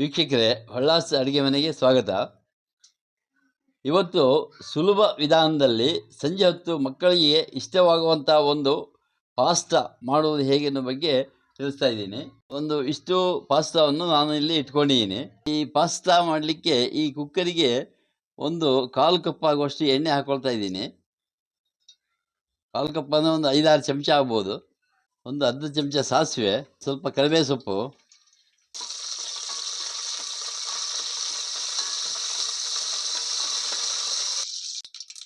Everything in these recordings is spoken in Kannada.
ವೀಕ್ಷಕರೇ ಹೊಳ್ಳಾಸ್ ಅಡುಗೆ ಮನೆಗೆ ಸ್ವಾಗತ. ಇವತ್ತು ಸುಲಭ ವಿಧಾನದಲ್ಲಿ ಸಂಜೆ ಹೊತ್ತು ಮಕ್ಕಳಿಗೆ ಇಷ್ಟವಾಗುವಂಥ ಒಂದು ಪಾಸ್ತಾ ಮಾಡುವುದು ಹೇಗೆ ಅನ್ನೋ ಬಗ್ಗೆ ತಿಳಿಸ್ತಾ ಇದ್ದೀನಿ. ಒಂದು ಇಷ್ಟು ಪಾಸ್ತಾವನ್ನು ನಾನು ಇಲ್ಲಿ ಇಟ್ಕೊಂಡಿದ್ದೀನಿ. ಈ ಪಾಸ್ತಾ ಮಾಡಲಿಕ್ಕೆ ಈ ಕುಕ್ಕರಿಗೆ ಒಂದು ಕಾಲು ಕಪ್ ಆಗುವಷ್ಟು ಎಣ್ಣೆ ಹಾಕ್ಕೊಳ್ತಾ ಇದ್ದೀನಿ. ಕಾಲು ಕಪ್ ಅಂದರೆ ಒಂದು ಐದಾರು ಚಮಚ ಆಗ್ಬೋದು. ಒಂದು ಅರ್ಧ ಚಮಚ ಸಾಸಿವೆ, ಸ್ವಲ್ಪ ಕರಿಬೇವು ಸೊಪ್ಪು.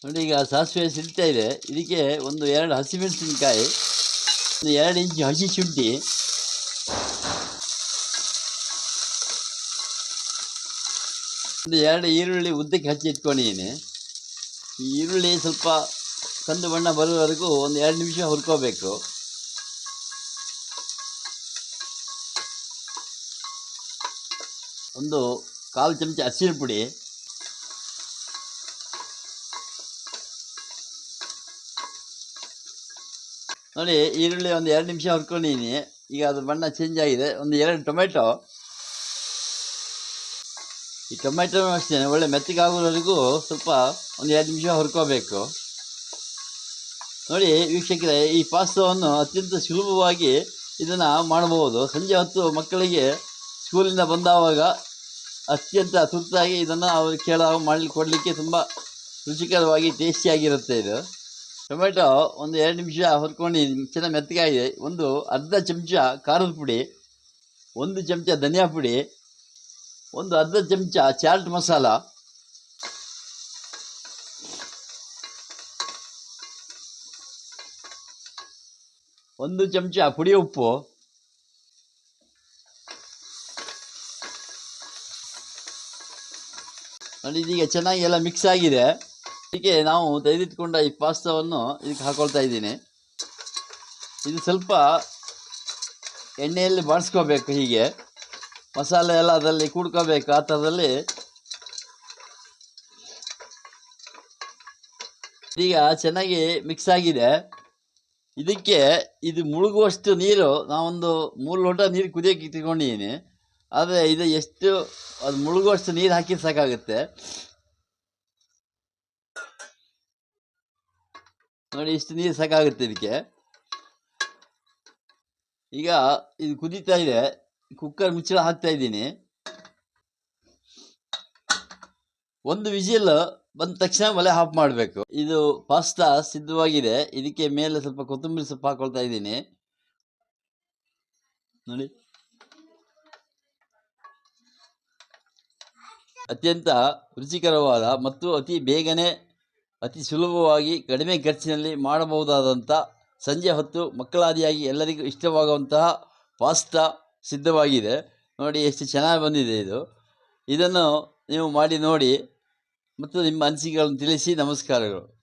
ನೋಡಿ, ಈಗ ಸಾಸಿವೆ ಸಿಗ್ತಾ ಇದೆ. ಇದಕ್ಕೆ ಒಂದು ಎರಡು ಹಸಿಮೆಣಸಿನಕಾಯಿ ಒಂದು ಎರಡು ಇಂಚು ಹಸಿ ಶುಂಠಿ. ಒಂದು ಎರಡು ಈರುಳ್ಳಿ ಉದ್ದಕ್ಕೆ ಹಚ್ಚಿ ಇಟ್ಕೊಂಡಿದ್ದೀನಿ. ಈರುಳ್ಳಿ ಸ್ವಲ್ಪ ಕಂದು ಬಣ್ಣ ಬರೋವರೆಗೂ ಒಂದು ಎರಡು ನಿಮಿಷ ಹುರ್ಕೋಬೇಕು. ಒಂದು ಕಾಲು ಚಮಚ ಹಸಿರು ಪುಡಿ. ನೋಡಿ, ಈರುಳ್ಳಿ ಒಂದು ಎರಡು ನಿಮಿಷ ಹುರ್ಕೊಂಡಿದ್ದೀನಿ ಈಗ ಅದು ಬಣ್ಣ ಚೇಂಜ್ ಆಗಿದೆ. ಒಂದು ಎರಡು ಟೊಮೆಟೊ. ಈ ಟೊಮೆಟೊ ಅಷ್ಟೇ, ಒಳ್ಳೆ ಮೆತ್ತಗಾಗೋವರೆಗೂ ಸ್ವಲ್ಪ ಒಂದು ಎರಡು ನಿಮಿಷ ಹುರ್ಕೋಬೇಕು. ನೋಡಿ, ವೀಕ್ಷಕರೆ, ಈ ಪಾಸ್ತಾವನ್ನು ಅತ್ಯಂತ ಸುಲಭವಾಗಿ ಇದನ್ನು ಮಾಡಬಹುದು. ಸಂಜೆ ಹೊತ್ತು ಮಕ್ಕಳಿಗೆ ಸ್ಕೂಲಿಂದ ಬಂದಾವಾಗ ಅತ್ಯಂತ ತುರ್ತಾಗಿ ಇದನ್ನು ಅವರು ಕೇಳೋ ಮಾಡಲಿ, ಕೊಡಲಿಕ್ಕೆ ತುಂಬ ರುಚಿಕರವಾಗಿ ಟೇಸ್ಟಿಯಾಗಿರುತ್ತೆ ಇದು. ಟೊಮೆಟೊ ಒಂದು ಎರಡು ನಿಮಿಷ ಹುರ್ಕೊಂಡು ಚೆನ್ನಾಗಿ ಮೆತ್ತಗಾಗಿದೆ. ಒಂದು ಅರ್ಧ ಚಮಚ ಖಾರದ ಪುಡಿ, ಒಂದು ಚಮಚ ಧನಿಯಾ ಪುಡಿ, ಒಂದು ಅರ್ಧ ಚಮಚ ಚಾಟ್ ಮಸಾಲ, ಒಂದು ಚಮಚ ಪುಡಿ ಉಪ್ಪು, ನೋಡಿ ಇದೀಗ ಚೆನ್ನಾಗಿ ಎಲ್ಲ ಮಿಕ್ಸ್ ಆಗಿದೆ. ಇದಕ್ಕೆ ನಾವು ತೆಗೆದಿಟ್ಕೊಂಡ ಈ ಪಾಸ್ತವನ್ನು ಇದಕ್ಕೆ ಹಾಕೊಳ್ತಾ ಇದ್ದೀನಿ. ಇದು ಸ್ವಲ್ಪ ಎಣ್ಣೆಯಲ್ಲಿ ಬಾಡಿಸ್ಕೋಬೇಕು ಹೀಗೆ. ಮಸಾಲೆ ಎಲ್ಲ ಅದರಲ್ಲಿ ಕೂಡ್ಕೋಬೇಕು, ಆ ಥರದಲ್ಲಿ. ಈಗ ಚೆನ್ನಾಗಿ ಮಿಕ್ಸ್ ಆಗಿದೆ. ಇದಕ್ಕೆ ಇದು ಮುಳುಗುವಷ್ಟು ನೀರು, ನಾವೊಂದು ಮೂರು ಲೋಟ ನೀರು ಕುದಿಯೋಕೆ ಇಟ್ಕೊಂಡಿದ್ದೀನಿ. ಆದರೆ ಇದು ಎಷ್ಟು, ಅದು ಮುಳುಗುವಷ್ಟು ನೀರು ಹಾಕಿ ಸಾಕಾಗುತ್ತೆ. ನೋಡಿ, ಇಷ್ಟು ನೀರು ಸಾಕಾಗುತ್ತೆ ಇದಕ್ಕೆ. ಈಗ ಇದು ಕುದೀತಾ ಇದೆ. ಕುಕ್ಕರ್ ಮುಚ್ಚಳ ಹಾಕ್ತಾ ಇದ್ದೀನಿ. ಒಂದು ವಿಜಿಲ್ ಬಂದ ತಕ್ಷಣ ಒಲೆ ಆಫ್ ಮಾಡಬೇಕು. ಇದು ಪಾಸ್ತಾ ಸಿದ್ಧವಾಗಿದೆ. ಇದಕ್ಕೆ ಮೇಲೆ ಸ್ವಲ್ಪ ಕೊತ್ತಂಬರಿ ಸೊಪ್ಪು ಹಾಕೊಳ್ತಾ ಇದ್ದೀನಿ. ನೋಡಿ. ಅತ್ಯಂತ ರುಚಿಕರವಾದ ಮತ್ತು ಅತಿ ಬೇಗನೆ ಅತಿ ಸುಲಭವಾಗಿ ಕಡಿಮೆ ಖರ್ಚಿನಲ್ಲಿ ಮಾಡಬಹುದಾದಂಥ ಸಂಜೆ ಹೊತ್ತು ಮಕ್ಕಳಾದಿಯಾಗಿ ಎಲ್ಲರಿಗೂ ಇಷ್ಟವಾಗುವಂತಹ ಪಾಸ್ತಾ ಸಿದ್ಧವಾಗಿದೆ. ನೋಡಿ ಎಷ್ಟು ಚೆನ್ನಾಗಿ ಬಂದಿದೆ ಇದು. ಇದನ್ನು ನೀವು ಮಾಡಿ ನೋಡಿ ಮತ್ತು ನಿಮ್ಮ ಅನಿಸಿಕೆಗಳನ್ನು ತಿಳಿಸಿ ನಮಸ್ಕಾರಗಳು.